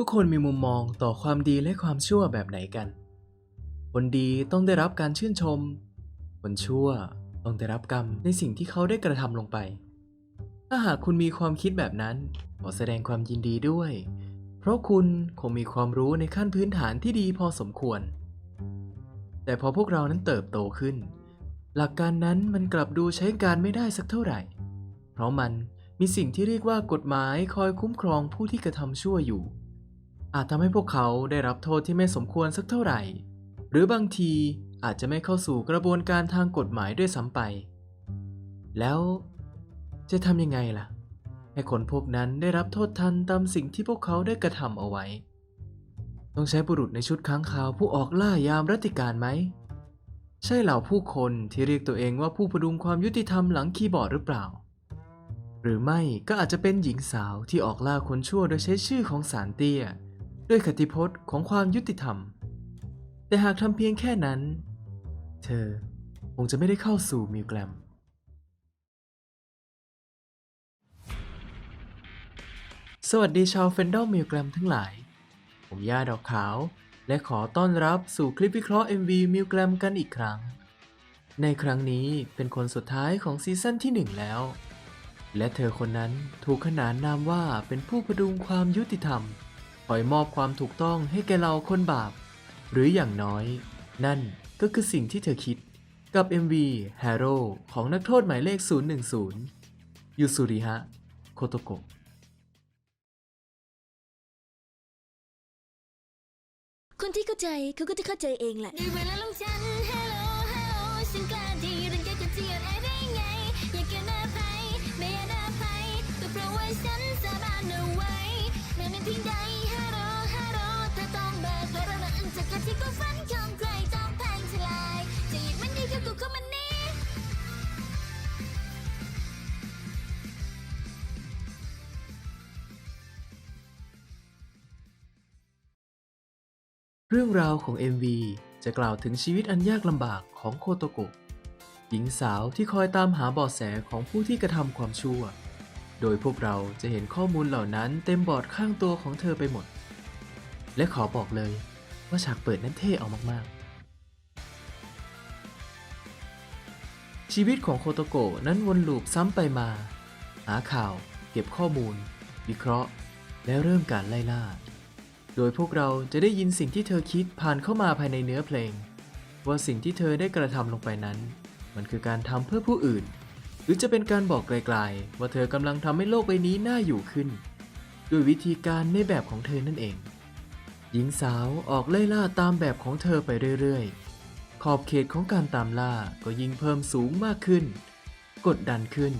ทุกคนมีมุมมองต่อความดีและความชั่วแบบไหนกัน คนดีต้องได้รับการชื่นชม คนชั่วต้องได้รับกรรมในสิ่งที่เขาได้กระทำลงไป ถ้าหากคุณมีความคิดแบบนั้น ขอแสดงความยินดีด้วย เพราะคุณคงมีความรู้ในขั้นพื้นฐานที่ดีพอสมควร แต่พอพวกเรานั้นเติบโตขึ้น หลักการนั้นมันกลับดูใช้การไม่ได้สักเท่าไหร่ เพราะมันมีสิ่งที่เรียกว่ากฎหมายคอยคุ้มครองผู้ที่กระทำชั่วอยู่ อาจทำให้พวกเขาได้รับโทษที่ไม่สมควรสักเท่าไหร่ หรือบางทีอาจจะไม่เข้าสู่กระบวนการทางกฎหมายด้วยซ้ำไป แล้วจะทำยังไงล่ะ ให้คนพวกนั้นได้รับโทษทันตามสิ่งที่พวกเขาได้กระทำเอาไว้ ต้องใช้บุรุษในชุดค้างคาวผู้ออกล่ายามรัติการไหม ใช่เหล่าผู้คนที่เรียกตัวเองว่าผู้พดุงความยุติธรรมหลังคีย์บอร์ดหรือเปล่า หรือไม่ก็อาจจะเป็นหญิงสาวที่ออกล่าคนชั่วโดยใช้ชื่อของสารเตี้ย ด้วยคติพจน์ของความยุติธรรม แต่หากทำเพียงแค่นั้น เธอคงจะไม่ได้เข้าสู่มิวแกรม สวัสดีชาวเฟนดอลมิวแกรมทั้งหลาย ผมย่าดอกขาว และขอต้อนรับสู่คลิปวิเคราะห์ MV มิวแกรมกันอีกครั้ง ในครั้งนี้เป็นคนสุดท้ายของซีซั่นที่ 1 แล้ว และเธอคนนั้นถูกขนานนามว่าเป็นผู้พดุงความยุติธรรม คอยมอบความถูกต้องให้แก่เราคนบาป หรืออย่างน้อย นั่นก็คือสิ่งที่เธอคิดกับ MV Hero ของนักโทษหมายเลข 010 ยูสุริฮะ โคโตโกะคนที่เข้าใจเขาก็จะเข้าใจเองแหละในเวลาลงฉัน Hello Hello ฉันกล้าดีรังแกกับเจียดไอ้ได้ไง อยากเกินอภัยไม่อยากอภัยก็เพราะว่าฉันสาบานเอาไว้แม้ในเพียงใด จากการที่ก็ฝันของใครต้องพังทลาย จะหยิบมันดีกับกูเข้ามานี้เรื่องราวของ MV จะกล่าวถึงชีวิตอันยากลำบากของโคโตโกะหญิงสาวที่คอยตามหาเบาะแสของผู้ที่กระทำความชั่ว โดยพวกเราจะเห็นข้อมูลเหล่านั้นเต็มบอร์ดข้างตัวของเธอไปหมด และขอบอกเลย ว่าฉากเปิดนั้นเท่เอามากๆ ชีวิตของโคโตโกะนั้นวนลูปซ้ำไปมา หาข่าว เก็บข้อมูล วิเคราะห์ และเริ่มการไล่ล่า โดยพวกเราจะได้ยินสิ่งที่เธอคิดผ่านเข้ามาภายในเนื้อเพลง ว่าสิ่งที่เธอได้กระทำลงไปนั้น มันคือการทำเพื่อผู้อื่น หรือจะเป็นการบอกไกลๆ ว่าเธอกำลังทำให้โลกใบนี้น่าอยู่ขึ้น ด้วยวิธีการในแบบของเธอนั่นเอง หญิงสาวออกไล่ล่าตามแบบของเธอไปเรื่อยๆ ขอบเขตของการตามล่าก็ยิ่งเพิ่มสูงมากขึ้น กดดันขึ้น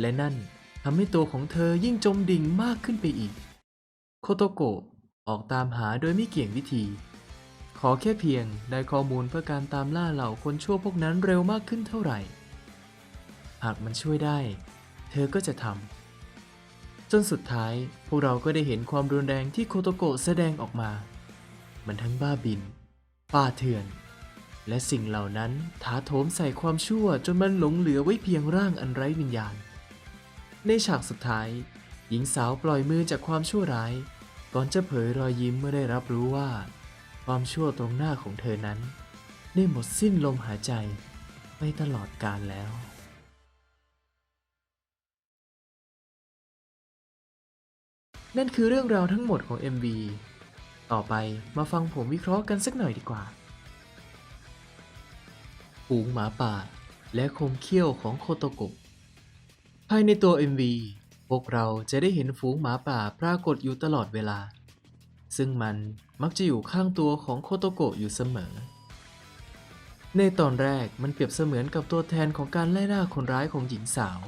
และนั่นทำให้ตัวของเธอยิ่งจมดิ่งมากขึ้นไปอีก โคโตโกะออกตามหาโดยไม่เกี่ยงวิธี ขอแค่เพียงได้ข้อมูลเพื่อการตามล่าเหล่าคนชั่วพวกนั้นเร็วมากขึ้นเท่าไหร่ หากมันช่วยได้ เธอก็จะทำ จนสุดท้ายพวกเราก็ได้เห็นความรุนแรงที่โคโตโกะแสดงออกมา มันทั้งบ้าบิน ป่าเถื่อน และสิ่งเหล่านั้นถาโถมใส่ความชั่วจนมันหลงเหลือไว้เพียงร่างอันไร้วิญญาณ ในฉากสุดท้าย หญิงสาวปล่อยมือจากความชั่วร้าย ก่อนจะเผยรอยยิ้มเมื่อได้รับรู้ว่า ความชั่วตรงหน้าของเธอนั้น ได้หมดสิ้นลมหายใจไปตลอดกาลแล้ว นั่นคือเรื่องราวทั้งหมดของ MV ต่อไปมาฟังผมวิเคราะห์กันสักหน่อยดีกว่าฝูงหมาป่า และคมเขี้ยวของโคโตโกะภายในตัว MV พวกเราจะได้เห็นฝูงหมาป่าปรากฏอยู่ตลอดเวลา ซึ่งมันมักจะอยู่ข้างตัวของโคโตโกะอยู่เสมอ ในตอนแรกมันเปรียบเสมือนกับตัวแทนของการไล่ล่าคนร้ายของหญิงสาว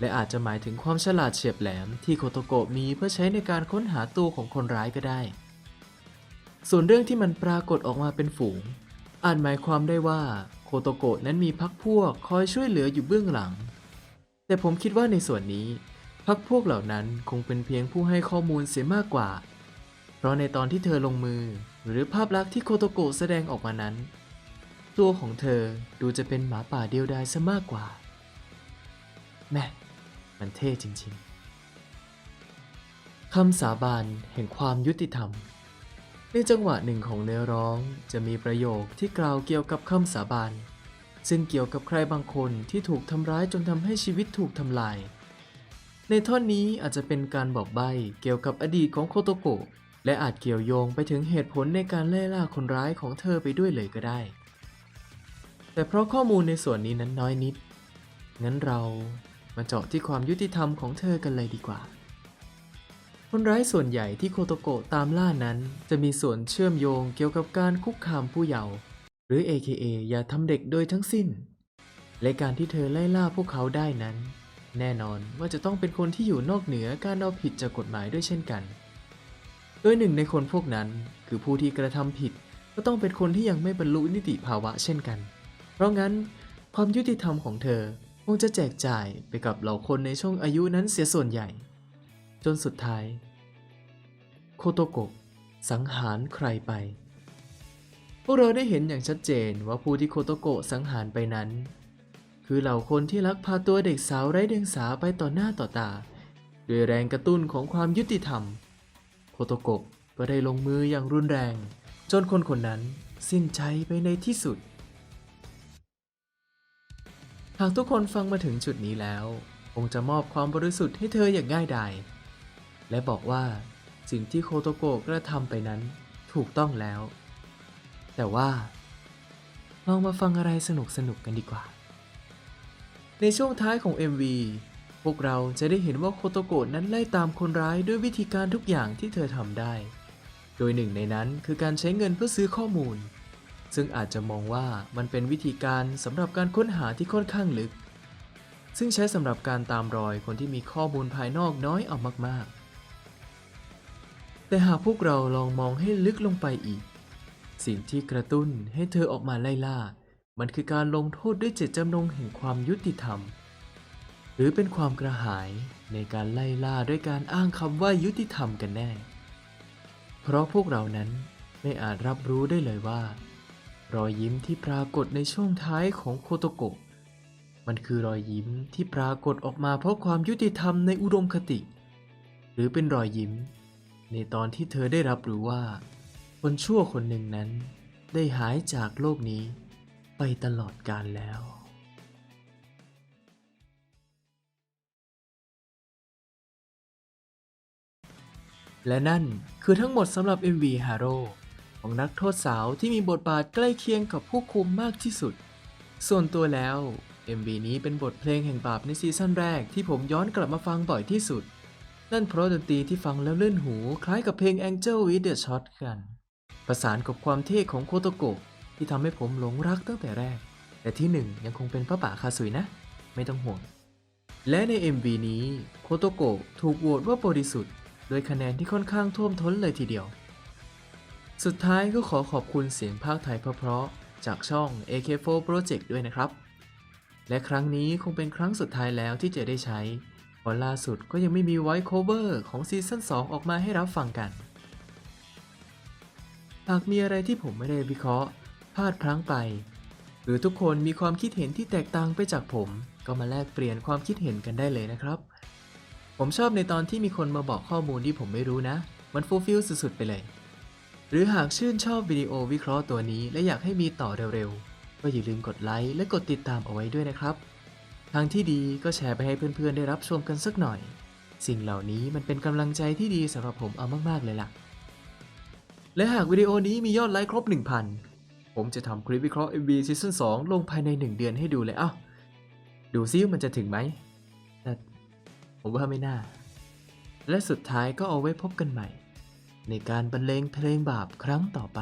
และอาจจะหมายถึงความฉลาดเฉียบแหลมที่โคโตโกะมีเพื่อใช้ในการค้นหาตัวของคนร้ายก็ได้ ส่วนเรื่องที่มันปรากฏออกมาเป็นฝูง อาจหมายความได้ว่าโคโตโกะนั้นมีพักพวกคอยช่วยเหลืออยู่เบื้องหลัง แต่ผมคิดว่าในส่วนนี้พักพวกเหล่านั้นคงเป็นเพียงผู้ให้ข้อมูลเสียมากกว่า เพราะในตอนที่เธอลงมือ หรือภาพลักษณ์ที่โคโตโกะแสดงออกมานั้น ตัวของเธอดูจะเป็นหมาป่าเดียวดายซะมากกว่าแม่ มันเท่จริงคำสาบานแห่งความยุติธรรม ในจังหวะหนึ่งของเนื้อร้องจะมีประโยคที่กล่าวเกี่ยวกับคำสาบาน ซึ่งเกี่ยวกับใครบางคนที่ถูกทำร้ายจนทำให้ชีวิตถูกทำลาย ในท่อนนี้อาจจะเป็นการบอกใบ้เกี่ยวกับอดีตของโคโตโกะและอาจเกี่ยวโยงไปถึงเหตุผลในการไล่ล่าคนร้ายของเธอไปด้วยเลยก็ได้ แต่เพราะข้อมูลในส่วนนี้นั้นน้อยนิด งั้นเรา มาเจาะที่ความยุติธรรมของเธอกันเลยดีกว่า คนร้ายส่วนใหญ่ที่โคโตโกะตามล่านั้น จะมีส่วนเชื่อมโยงเกี่ยวกับการคุกคามผู้เยาว์หรือ AKA อย่าทำเด็กโดยทั้งสิ้น และการที่เธอไล่ล่าพวกเขาได้นั้น แน่นอนว่าจะต้องเป็นคนที่อยู่นอกเหนือการเอาผิดจากกฎหมายด้วยเช่นกัน โดยหนึ่งในคนพวกนั้นคือผู้ที่กระทำผิดก็ต้องเป็นคนที่ยังไม่บรรลุนิติภาวะเช่นกัน เพราะงั้นความยุติธรรมของเธอ งจะแจกจ่ายไปกับเหล่าคนในช่วงอายุนั้นเสียส่วนใหญ่ จนสุดท้าย โคโตโกะสังหารใครไป พวกเราได้เห็นอย่างชัดเจนว่าผู้ที่โคโตโกะสังหารไปนั้น คือเหล่าคนที่ลักพาตัวเด็กสาวไร้เดียงสาไปต่อหน้าต่อตา ด้วยแรงกระตุ้นของความยุติธรรม โคโตโกะก็ได้ลงมืออย่างรุนแรง จนคนคนนั้นสิ้นใจไปในที่สุด หากทุกคนฟังมาถึงจุดนี้แล้ว คงจะมอบความบริสุทธิ์ให้เธออย่างง่ายดาย และบอกว่าสิ่งที่โคโตโกะกระทำไปนั้นถูกต้องแล้ว แต่ว่าลองมาฟังอะไรสนุกสนุกๆกันดีกว่า ในช่วงท้ายของ MV พวกเราจะได้เห็นว่าโคโตโกะนั้นไล่ตามคนร้ายด้วยวิธีการทุกอย่างที่เธอทำได้ โดยหนึ่งในนั้นคือการใช้เงินเพื่อซื้อข้อมูล ซึ่งอาจจะมองว่ามันเป็นวิธีการสำหรับการค้นหาที่ค่อนข้างลึก ซึ่งใช้สำหรับการตามรอยคนที่มีข้อมูลภายนอกน้อยเอามาก ๆ แต่หากพวกเราลองมองให้ลึกลงไปอีก สิ่งที่กระตุ้นให้เธอออกมาไล่ล่า มันคือการลงโทษด้วยเจตจำนงแห่งความยุติธรรม หรือเป็นความกระหายในการไล่ล่าด้วยการอ้างคำว่ายุติธรรมกันแน่ เพราะพวกเรานั้นไม่อาจรับรู้ได้เลยว่า รอยยิ้มที่ปรากฏในช่วงท้ายของโคโตโกะ มันคือรอยยิ้มที่ปรากฏออกมาเพราะความยุติธรรมในอุดมคติ หรือเป็นรอยยิ้ม ในตอนที่เธอได้รับรู้ว่า คนชั่วคนหนึ่งนั้น ได้หายจากโลกนี้ ไปตลอดกาลแล้วและนั่นคือทั้งหมดสำหรับ MV Haro ของนักโทษสาวที่มีบทบาทใกล้เคียงกับผู้คุมมากที่สุด ส่วนตัวแล้ว MV นี้เป็นบทเพลงแห่งบาปในซีซั่นแรกที่ผมย้อนกลับมาฟังบ่อยที่สุด นั่นเพราะดนตรีที่ฟังแล้วเลื่อนหูคล้ายกับเพลง Angel with the Shot กันประสานกับความเท่ของโคโตโกะที่ทำให้ผมหลงรักตั้งแต่แรก แต่ที่หนึ่งยังคงเป็นพระป่าคาสุยนะ ไม่ต้องห่วง และใน MV นี้โคโตโกะถูกโหวตว่าบริสุทธิ์โดยคะแนนที่ค่อนข้างท่วมท้นเลยทีเดียว สุดท้ายก็ขอขอบคุณเสียงภาคไทยเพราะๆจากช่อง AK4 Project ด้วยนะครับ และครั้งนี้คงเป็นครั้งสุดท้ายแล้วที่จะได้ใช้เพราะล่าสุดก็ยังไม่มีไวท์โคเวอร์ของซีซั่น2 ออกมาให้รับฟังกัน หากมีอะไรที่ผมไม่ได้วิเคราะห์พลาดพลั้งไป หรือทุกคนมีความคิดเห็นที่แตกต่างไปจากผม ก็มาแลกเปลี่ยนความคิดเห็นกันได้เลยนะครับ ผมชอบในตอนที่มีคนมาบอกข้อมูลที่ผมไม่รู้นะ มันฟูลฟิลสุดๆไปเลย หรือหากชื่นชอบวิดีโอวิเคราะห์ตัวนี้ และอยากให้มีต่อเร็วๆ ก็อย่าลืมกดไลค์และกดติดตามเอาไว้ด้วยนะครับ ทางที่ดีก็แชร์ไปให้เพื่อนๆ ได้รับชมกันสักหน่อย สิ่งเหล่านี้มันเป็นกำลังใจที่ดีสำหรับผมเอามากๆเลยล่ะ และหากวิดีโอนี้มียอดไลค์ครบ 1,000 ผมจะทำคลิปวิเคราะห์ MV ซีซั่น2ลงภายใน 1 เดือนให้ดูเลยเอ้าดูซิว่ามันจะถึงไหมแต่ผมว่าไม่น่า และสุดท้ายก็เอาไว้พบกันใหม่ ในการบรรเลงเพลงบาปครั้งต่อไป